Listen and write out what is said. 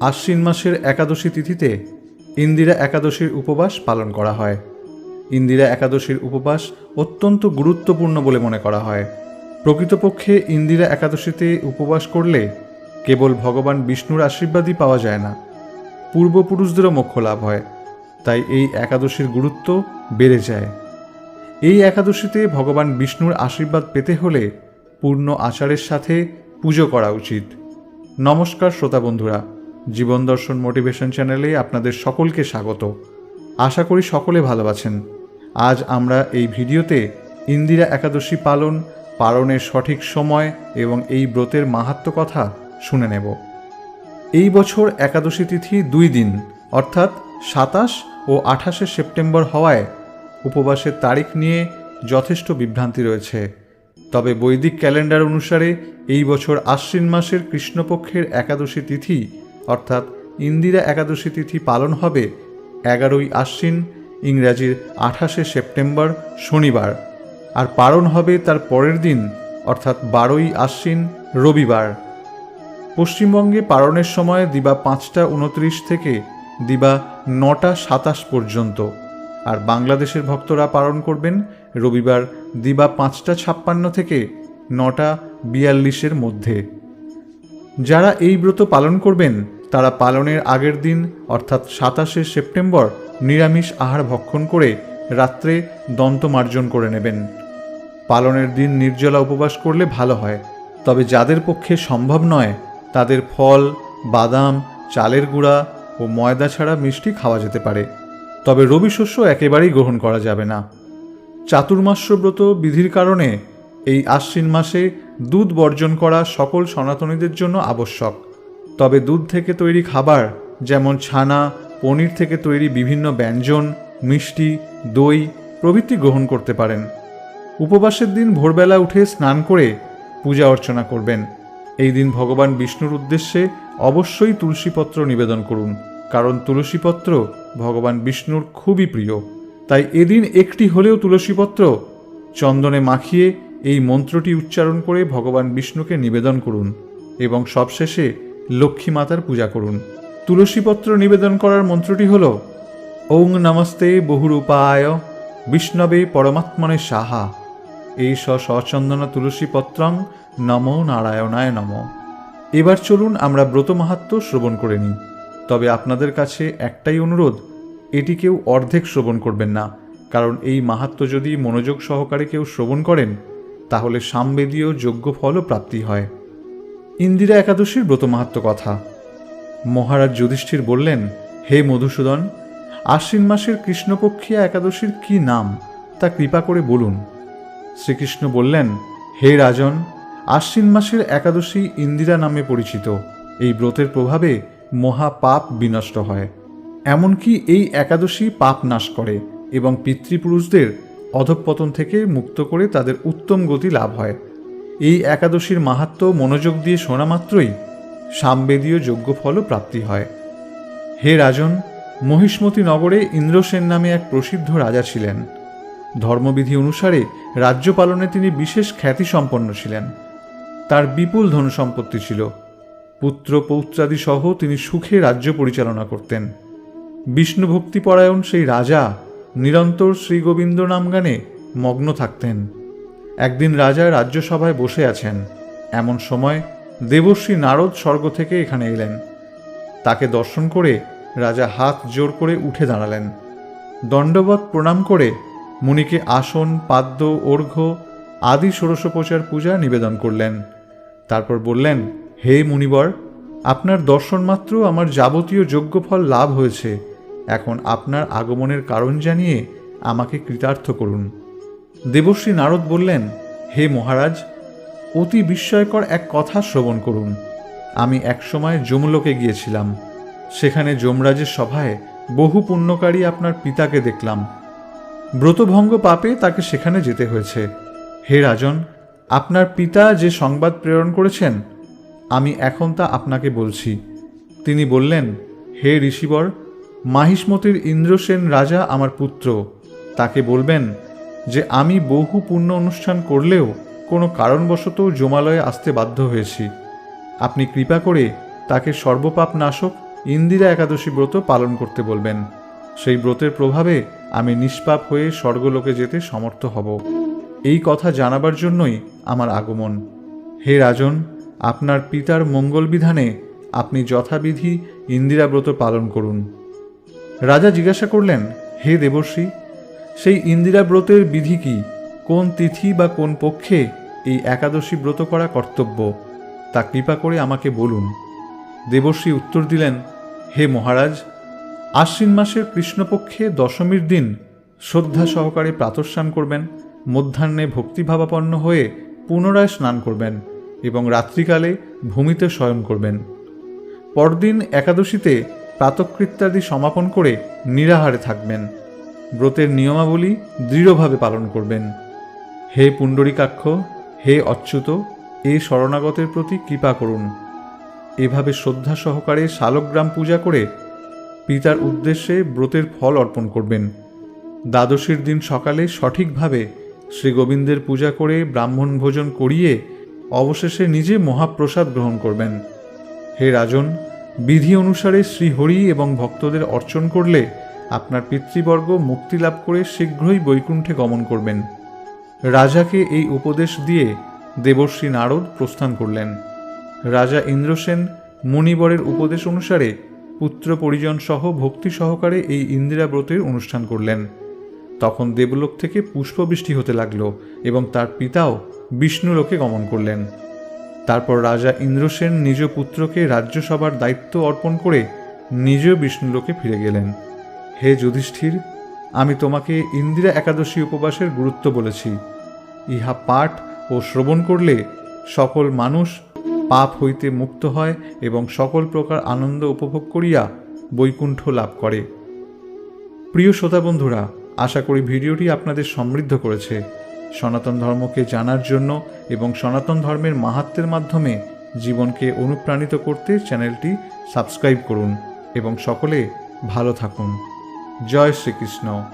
আশ্বিন মাসের একাদশী তিথিতে ইন্দিরা একাদশীর উপবাস পালন করা হয়। ইন্দিরা একাদশীর উপবাস অত্যন্ত গুরুত্বপূর্ণ বলে মনে করা হয়। প্রকৃতপক্ষে ইন্দিরা একাদশীতে উপবাস করলে কেবল ভগবান বিষ্ণুর আশীর্বাদই পাওয়া যায় না। পূর্বপুরুষদেরও মোক্ষ লাভ হয়, তাই এই একাদশীর গুরুত্ব বেড়ে যায়। এই একাদশীতে ভগবান বিষ্ণুর আশীর্বাদ পেতে হলে পূর্ণ আচারের সাথে পুজো করা উচিত। নমস্কার, শ্রোতা বন্ধুরা। জীবন দর্শন মোটিভেশন চ্যানেলে আপনাদের সকলকে স্বাগত। আশা করি সকলে ভালো আছেন। আজ আমরা এই ভিডিওতে ইন্দিরা একাদশী পালন, পালনের সঠিক সময় এবং এই ব্রতের মাহাত্ম কথা শুনে নেব। এই বছর একাদশী তিথি দুই দিন, অর্থাৎ সাতাশ ও আঠাশে সেপ্টেম্বর হওয়ায় উপবাসের তারিখ নিয়ে যথেষ্ট বিভ্রান্তি রয়েছে। তবে বৈদিক ক্যালেন্ডার অনুসারে এই বছর আশ্বিন মাসের কৃষ্ণপক্ষের একাদশী তিথি অর্থাৎ ইন্দিরা একাদশী তিথি পালন হবে এগারোই আশ্বিন, ইংরাজির আঠাশে সেপ্টেম্বর, শনিবার। আর পালন হবে তার পরের দিন, অর্থাৎ বারোই আশ্বিন, রবিবার। পশ্চিমবঙ্গে পালনের সময় দিবা পাঁচটা উনত্রিশ থেকে দিবা নটা সাতাশ পর্যন্ত। আর বাংলাদেশের ভক্তরা পালন করবেন রবিবার দিবা পাঁচটা ছাপ্পান্ন থেকে নটা বিয়াল্লিশের মধ্যে। যারা এই ব্রত পালন করবেন তারা পালনের আগের দিন, অর্থাৎ সাতাশে সেপ্টেম্বর, নিরামিষ আহার ভক্ষণ করে রাত্রে দন্তমার্জন করে নেবেন। পালনের দিন নির্জলা উপবাস করলে ভালো হয়। তবে যাদের পক্ষে সম্ভব নয়, তাদের ফল, বাদাম, চালের গুঁড়া ও ময়দা ছাড়া মিষ্টি খাওয়া যেতে পারে। তবে রবি শস্য একেবারেই গ্রহণ করা যাবে না। চাতুর্মাস্য ব্রত বিধির কারণে এই আশ্বিন মাসে দুধ বর্জন করা সকল সনাতনীদের জন্য আবশ্যক। তবে দুধ থেকে তৈরি খাবার, যেমন ছানা, পনির থেকে তৈরি বিভিন্ন ব্যঞ্জন, মিষ্টি, দই প্রভৃতি গ্রহণ করতে পারেন। উপবাসের দিন ভোরবেলা উঠে স্নান করে পূজা অর্চনা করবেন। এই দিন ভগবান বিষ্ণুর উদ্দেশ্যে অবশ্যই তুলসীপত্র নিবেদন করুন, কারণ তুলসীপত্র ভগবান বিষ্ণুর খুবই প্রিয়। তাই এদিন একটি হলেও তুলসীপত্র চন্দনে মাখিয়ে এই মন্ত্রটি উচ্চারণ করে ভগবান বিষ্ণুকে নিবেদন করুন এবং সবশেষে লক্ষ্মী মাতার পূজা করুন। তুলসীপত্র নিবেদন করার মন্ত্রটি হল, ওং নমস্তে বহুরূপায় বিষ্ণবে পরমাত্মনে সাহা। এই স সচন্দন তুলসীপত্রং নমো নারায়ণায় নম। এবার চলুন আমরা ব্রত মাহাত্ম শ্রবণ করে নিই। তবে আপনাদের কাছে একটাই অনুরোধ, এটি কেউ অর্ধেক শ্রবণ করবেন না। কারণ এই মাহাত্ম যদি মনোযোগ সহকারে কেউ শ্রবণ করেন, তাহলে সামবেদীয় যোগ্য ফলও প্রাপ্তি হয়। ইন্দিরা একাদশীর ব্রত মাহাত্ম কথা। মহারাজ যুধিষ্ঠির বললেন, হে মধুসূদন, আশ্বিন মাসের কৃষ্ণপক্ষিয়া একাদশীর কি নাম, তা কৃপা করে বলুন। শ্রীকৃষ্ণ বললেন, হে রাজন, আশ্বিন মাসের একাদশী ইন্দিরা নামে পরিচিত। এই ব্রতের প্রভাবে মহা পাপ বিনষ্ট হয়। এমনকি এই একাদশী পাপ নাশ করে এবং পিতৃপুরুষদের অধঃপতন থেকে মুক্ত করে তাদের উত্তম গতি লাভ হয়। এই একাদশীর মাহাত্ম মনোযোগ দিয়ে শোনা মাত্রই সামবেদীয় যজ্ঞফলও প্রাপ্তি হয়। হে রাজন, মহিষ্মতি নগরে ইন্দ্রসেন নামে এক প্রসিদ্ধ রাজা ছিলেন। ধর্মবিধি অনুসারে রাজ্য পালনে তিনি বিশেষ খ্যাতি সম্পন্ন ছিলেন। তার বিপুল ধন সম্পত্তি ছিল। পুত্র পৌত্রাদি সহ তিনি সুখে রাজ্য পরিচালনা করতেন। বিষ্ণু ভক্তিপরায়ণ সেই রাজা নিরন্তর শ্রীগোবিন্দ নাম গানে মগ্ন থাকতেন। একদিন রাজা রাজ্যসভায় বসে আছেন। এমন সময় দেবশ্রী নারদ স্বর্গ থেকে এখানে এলেন। তাকে দর্শন করে রাজা হাত জোর করে উঠে দাঁড়ালেন। দণ্ডবত প্রণাম করে মুনিকে আসন, পাদ্য, অর্ঘ্য আদি ষোড়শোপচার পূজা নিবেদন করলেন। তারপর বললেন, হে মুনিবর, আপনার দর্শন মাত্র আমার যাবতীয় যজ্ঞফল লাভ হয়েছে। এখন আপনার আগমনের কারণ জানিয়ে আমাকে কৃতার্থ করুন। দেবশ্রী নারদ বললেন, হে মহারাজ, অতি বিস্ময়কর এক কথা শ্রবণ করুন। আমি একসময় যমলোকে গিয়েছিলাম। সেখানে যমরাজের সভায় বহু পুণ্যকারী আপনার পিতাকে দেখলাম। ব্রতভঙ্গ পাপে তাকে সেখানে যেতে হয়েছে। হে রাজন, আপনার পিতা যে সংবাদ প্রেরণ করেছেন, আমি এখন তা আপনাকে বলছি। তিনি বললেন, হে ঋষিবর, মাহিষ্মতির ইন্দ্রসেন রাজা আমার পুত্র। তাকে বলবেন যে আমি বহু পুণ্য অনুষ্ঠান করলেও কোনো কারণবশত জমালয়ে আসতে বাধ্য হয়েছি। আপনি কৃপা করে তাকে সর্বপাপ নাশক ইন্দিরা একাদশী ব্রত পালন করতে বলবেন। সেই ব্রতের প্রভাবে আমি নিষ্পাপ হয়ে স্বর্গলোকে যেতে সমর্থ হব। এই কথা জানাবার জন্যই আমার আগমন। হে রাজন, আপনার পিতার মঙ্গল বিধানে আপনি যথাবিধি ইন্দিরা ব্রত পালন করুন। রাজা জিজ্ঞাসা করলেন, হে দেবর্ষী সেই ইন্দিরা ব্রতের বিধি কি? কোন তিথি বা কোন পক্ষে এই একাদশী ব্রত করা কর্তব্য? তা কৃপা করে আমাকে বলুন। দেবশ্রী উত্তর দিলেন, হে মহারাজ, আশ্বিন মাসের কৃষ্ণপক্ষে দশমীর দিন শ্রদ্ধা সহকারে প্রাতস্নান করবেন, মধ্যাহ্নে ভক্তিভাবাপন্ন হয়ে পুনরায় স্নান করবেন এবং রাত্রিকালে ভূমিতে শয়ন করবেন। পরদিন একাদশীতে প্রাতকৃত্যাদি সমাপন করে নিরাহারে থাকবেন। ব্রতের নিয়মাবলী দৃঢ়ভাবে পালন করবেন। হে পুণ্ডরিকাক্ষ, হে অচ্যুত, এ শরণাগতের প্রতি কৃপা করুন। এভাবে শ্রদ্ধা সহকারে শালগ্রাম পূজা করে পিতার উদ্দেশ্যে ব্রতের ফল অর্পণ করবেন। দ্বাদশীর দিন সকালে সঠিকভাবে শ্রী গোবিন্দের পূজা করে ব্রাহ্মণ ভোজন করিয়ে অবশেষে নিজে মহাপ্রসাদ গ্রহণ করবেন। হে রাজন, বিধি অনুসারে শ্রীহরি এবং ভক্তদের অর্চন করলে আপনার পিতৃবর্গ মুক্তি লাভ করে শীঘ্রই বৈকুণ্ঠে গমন করবেন। রাজাকে এই উপদেশ দিয়ে দেবশ্রী নারদ প্রস্থান করলেন। রাজা ইন্দ্রসেন মণিবরের উপদেশ অনুসারে পুত্র পরিজন সহ ভক্তি সহকারে এই ইন্দিরা ব্রতের অনুষ্ঠান করলেন। তখন দেবলোক থেকে পুষ্পবৃষ্টি হতে লাগল এবং তার পিতাও বিষ্ণুলোকে গমন করলেন। তারপর রাজা ইন্দ্রসেন নিজ পুত্রকে রাজ্যসভার দায়িত্ব অর্পণ করে নিজেও বিষ্ণুলোকে ফিরে গেলেন। হে যুধিষ্ঠির, আমি তোমাকে ইন্দিরা একাদশী উপবাসের গুরুত্ব বলেছি। ইহা পাঠ ও শ্রবণ করলে সকল মানুষ পাপ হইতে মুক্ত হয় এবং সকল প্রকার আনন্দ উপভোগ করিয়া বৈকুণ্ঠ লাভ করে। প্রিয় শ্রোতা বন্ধুরা আশা করি ভিডিওটি আপনাদের সমৃদ্ধ করেছে। সনাতন ধর্মকে জানার জন্য এবং সনাতন ধর্মের মাহাত্মের মাধ্যমে জীবনকে অনুপ্রাণিত করতে চ্যানেলটি সাবস্ক্রাইব করুন এবং সকলে ভালো থাকুন। জয় শ্রীকৃষ্ণ।